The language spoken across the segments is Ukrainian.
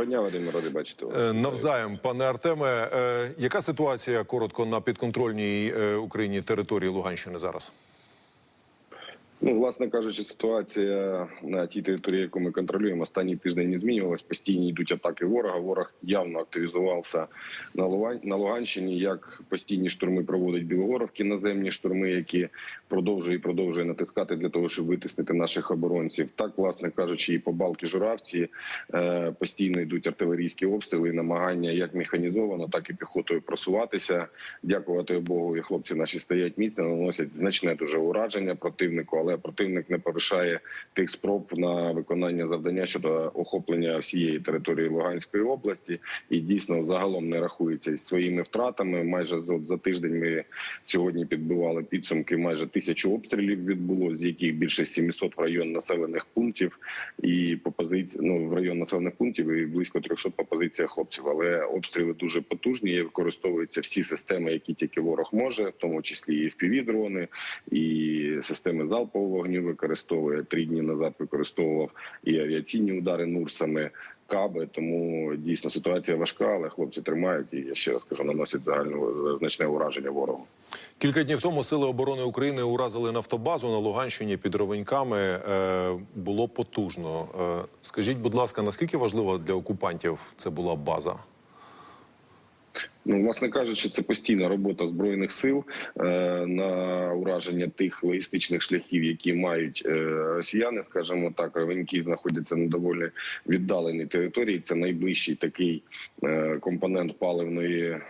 Доброго дня, Вадим, ради бачити вас. Е, Навзаєм, пане Артеме, е, яка ситуація коротко на підконтрольній е, Україні території Луганщини зараз? Ну, власне кажучи, ситуація на тій території, яку ми контролюємо, останній тиждень не змінювалась. Постійні йдуть атаки ворога. Ворог явно активізувався на Луганщині. Як постійні штурми проводить Білогоровки, наземні штурми, які продовжує і продовжує натискати для того, щоб витиснити наших оборонців. Так, власне кажучи, і по балки Журавці е, постійно йдуть артилерійські обстріли, і намагання як механізовано, так і піхотою просуватися. Дякувати Богу, і хлопці наші стоять міцно, наносять значне дуже ураження противнику, але противник не порушає тих спроб на виконання завдання щодо охоплення всієї території Луганської області, і дійсно загалом не рахується із своїми втратами. Майже за, тиждень ми сьогодні підбивали підсумки. Майже тисячу обстрілів відбуло, з яких більше 700 в район населених пунктів, і по позиції ну в район населених пунктів і близько 300 по позиціях хлопців. Але обстріли дуже потужні. і Використовуються всі системи, які тільки ворог може, в тому числі і впівдрони, і системи залпового вогню використовує три дні назад. Використовував і авіаційні удари нурсами. Каби, тому дійсно ситуація важка, але хлопці тримають і я ще раз кажу, наносять загальне значне ураження ворогу. Кілька днів тому сили оборони України уразили нафтобазу на Луганщині під Ровеньками. Е, було потужно. Е, скажіть, будь ласка, наскільки важлива для окупантів це була база? Ну, власне кажучи, це постійна робота збройних сил е, на ураження тих логістичних шляхів, які мають е, росіяни, скажімо так, ровеньки знаходяться на доволі віддаленій території. Це найближчий такий е, компонент паливної е,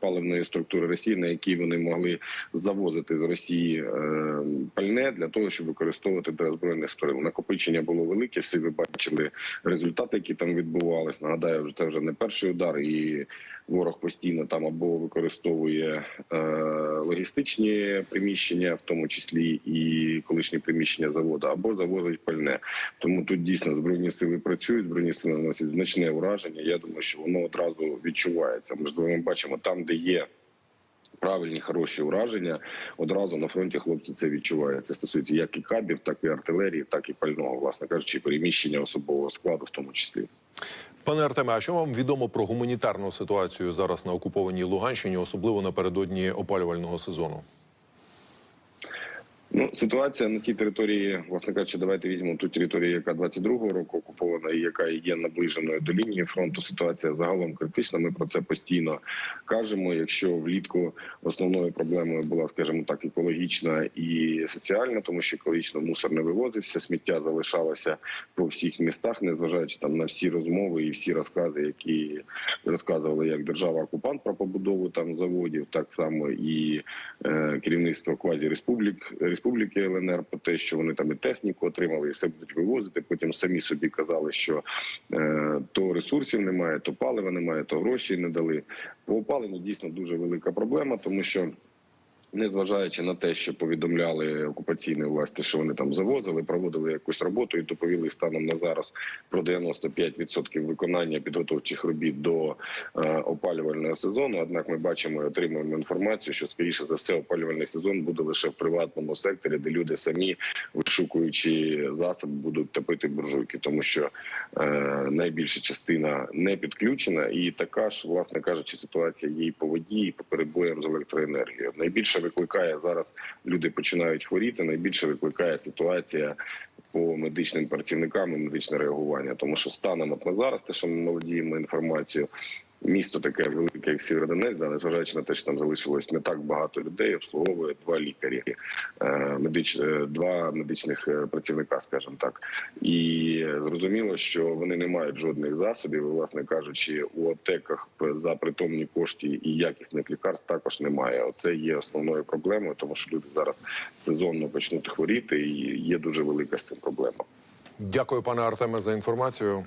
паливної структури Росії, на який вони могли завозити з Росії е, пальне для того, щоб використовувати для збройних сторін. Накопичення було велике. Всі ви бачили результати, які там відбувались. Нагадаю, це вже не перший удар і. Ворог постійно там або використовує е, логістичні приміщення, в тому числі і колишні приміщення заводу, або завозить пальне. Тому тут дійсно збройні сили працюють, збройні сили наносять значне ураження. Я думаю, що воно одразу відчувається. Можливо, ми бачимо там, де є. Правильні хороші ураження одразу на фронті хлопці це відчувають. Це стосується як і кабів, так і артилерії, так і пального, власне кажучи, переміщення особового складу, в тому числі. Пане Артеме, а що вам відомо про гуманітарну ситуацію зараз на окупованій Луганщині, особливо напередодні опалювального сезону? Ну, ситуація на тій території, власне кажучи, давайте візьмемо ту територію, яка 22-го року окупована, і яка є наближеною до лінії фронту. Ситуація загалом критична. Ми про це постійно кажемо. Якщо влітку основною проблемою була, скажімо так, екологічна і соціальна, тому що екологічно мусор не вивозився, сміття залишалося по всіх містах, незважаючи там на всі розмови і всі розкази, які розказували як держава окупант про побудову там заводів, так само і е, керівництво квазі республік. Республіки ЛНР про те, що вони там і техніку отримали, і все будуть вивозити. Потім самі собі казали, що е, то ресурсів немає, то палива немає, то гроші не дали. По паливу дійсно дуже велика проблема, тому що. Незважаючи на те, що повідомляли окупаційні власті, що вони там завозили, проводили якусь роботу і доповіли станом на зараз про 95% виконання підготовчих робіт до е, опалювального сезону. Однак ми бачимо і отримуємо інформацію, що скоріше за все опалювальний сезон буде лише в приватному секторі, де люди самі вишукуючи засоби, будуть топити буржуйки, тому що е, найбільша частина не підключена, і така ж, власне кажучи, ситуація є і по воді, і по перебоям з електроенергією. Найбільше викликає зараз люди починають хворіти. Найбільше викликає ситуація по медичним працівникам і медичне реагування, тому що станом от на зараз, те, що ми молодіємо інформацією. Місто таке велике, як Сєвєродонецьк, да, незважаючи на те, що там залишилось не так багато людей, обслуговує два лікарі, е, медич, е, два медичних е, працівника, скажімо так. І зрозуміло, що вони не мають жодних засобів. І, власне кажучи, у аптеках за притомні кошти і якісних лікарств також немає. Оце є основною проблемою, тому що люди зараз сезонно почнуть хворіти, і є дуже велика з цим проблема. Дякую, пане Артеме, за інформацію.